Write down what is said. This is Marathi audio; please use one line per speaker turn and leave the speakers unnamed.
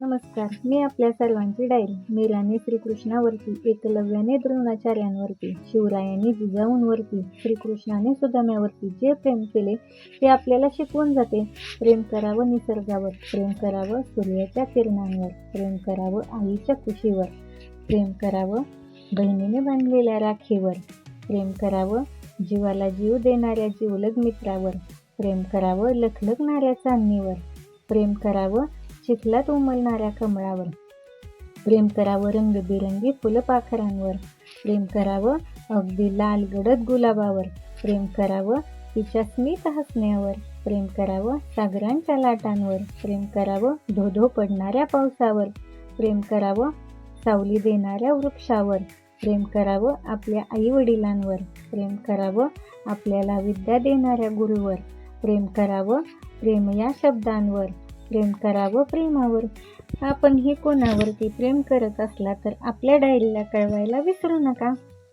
नमस्कार मी आपल्या सर्वांची डायरी मीराने श्रीकृष्णावरती एकलव्याने द्रोणाचार्यांवरती शिवरायांनी जिजाऊंवरती श्रीकृष्णाने सुदाम्यावरती जे प्रेम केले ते आपल्याला शिकवून जाते. प्रेम करावं निसर्गावर प्रेम करावं सूर्याच्या किरणांवर प्रेम करावं आईच्या कुशीवर प्रेम करावं बहिणीने बांधलेल्या राखीवर प्रेम करावं जीवाला जीव देणाऱ्या जीवलग मित्रावर प्रेम करावं लखलखणाऱ्या चांदणीवर प्रेम करावं चिखलात उमलणाऱ्या कमळावर. प्रेम करावं रंगबिरंगी फुलपाखरांवर. प्रेम करावं अगदी लाल गडद गुलाबावर. प्रेम करावं तिच्या स्मित हसण्यावर. प्रेम करावं सागरांच्या लाटांवर. प्रेम करावं धोधो पडणाऱ्या पावसावर. प्रेम करावं सावली देणाऱ्या वृक्षावर. प्रेम करावं आपल्या आईवडिलांवर. प्रेम करावं आपल्याला विद्या देणाऱ्या गुरुवर. प्रेम करावं प्रेम या शब्दांवर. प्रेम करावं प्रेमावर. आपणही कोणावरती प्रेम करत असला तर आपल्या डायरीला कळवायला विसरू नका.